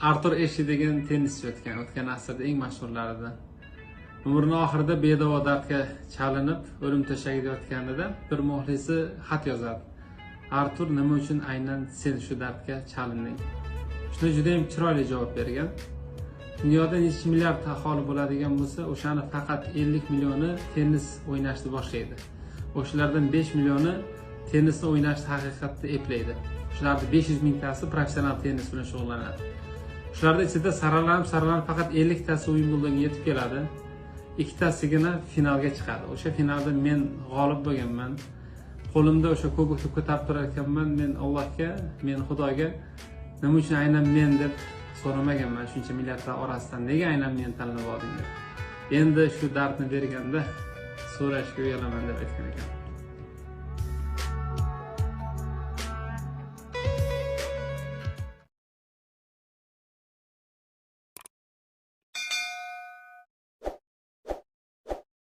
artur eshi degan tennischi o'tgan o'tgan asrda eng mashhurlaridan umrini oxirida bedavo dardga chalinib o'lim to'shagida yotganida bir muxlisi xat yozadi. Artur nima uchun aynan sen shu dardga chalinding shunda judayam chiroyli javob bergan. Dunyoda nechi milliard aholi bo'ladigan bo'lsa o'shani faqat 50 millioni tennis o'ynashni boshlaydi. O'shalardan besh millioni tennisni o'ynashni haqiqatda eplaydi. Shularni 500 mingtasi professional tennis bilan shug'ullanadi. Shularni ichida saralanib saralanib faqat 50 tasi yetib keladi. Ikkitasigina finalga chiqadi. O'sha finalda men g'olib bo'lganman. Qo'limda o'sha kubokni ko'tarib turar ekanman men allohga men xudoga nima uchun aynan men deb so'ramaganman. Shuncha milliardlar orasidan nega aynan meni tanlab olding deb. Endi shu dardni berganda so'rashga uyalaman deb aytgan ekan.